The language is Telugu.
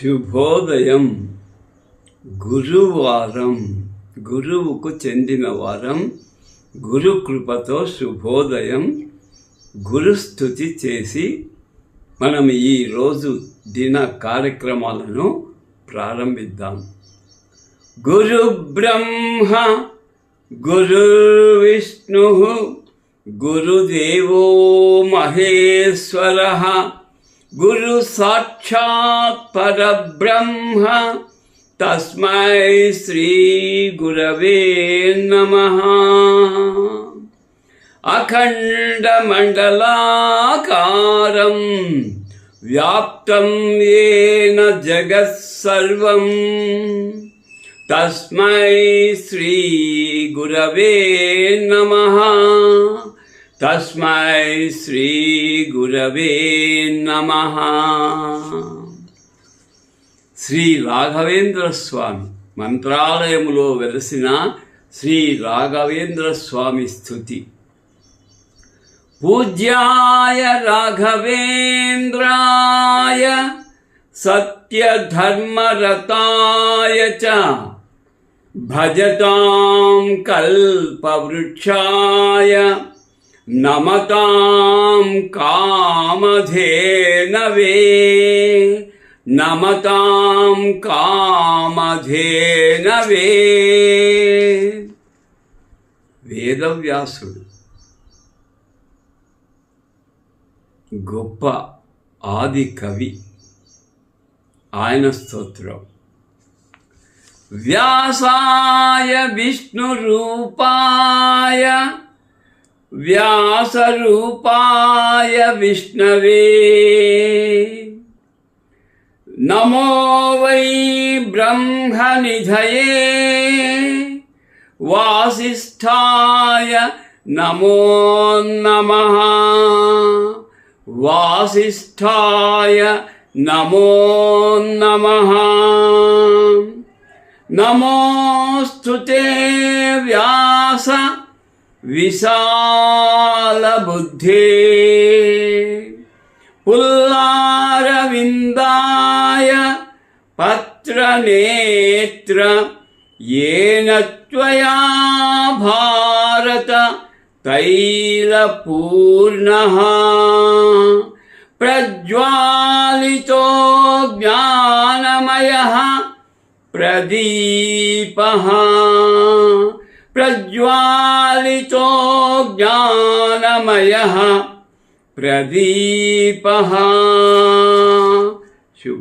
శుభోదయం గురువారం. గురువుకు చెందిన వారం గురు కృపతో శుభోదయం గురుస్థుతి చేసి మనం ఈరోజు దిన కార్యక్రమాలను ప్రారంభిద్దాం. గురు బ్రహ్మ గురు విష్ణు గురుదేవో మహేశ్వర. గురు సాక్షాత్ పరబ్రహ్మ తస్మై శ్రీ గురవే నమ అఖండమండలాకారం వ్యాప్తం ఏన జగత్సర్వం తస్మై శ్రీ గురవే నమ తస్మై శ్రీ గురవే నమ శ్రీ రాఘవేంద్ర స్వామి మంత్రాలయములో వెలసిన శ్రీ రాఘవేంద్ర స్వామి స్థుతి పూజ్యాయ రాఘవేంద్రాయ సత్యధర్మరతాయ చ భజతాం కల్పవృక్షాయ నమతాం కామధేనవే నమతాం కామధేనవే వేదవ్యాసుడు గొప్ప ఆది కవి. ఆయన స్తోత్రం. వ్యాసాయ విష్ణురూపాయ व्यासरूपाय विष्णवे। नमो वै ब्रह्मनिधये। वासिष्ठाय नमो नमः। वासिष्ठाय नमो नमः। नमोस्तुते व्यास विशालबुद्धे पुल्लारविन्दाय पत्रनेत्र येन त्वया भारत तैलपूर्णः। प्रज्वालितो ज्ञानमयः प्रदीपः। प्रज्वालितो ज्ञानमयः प्रदीपः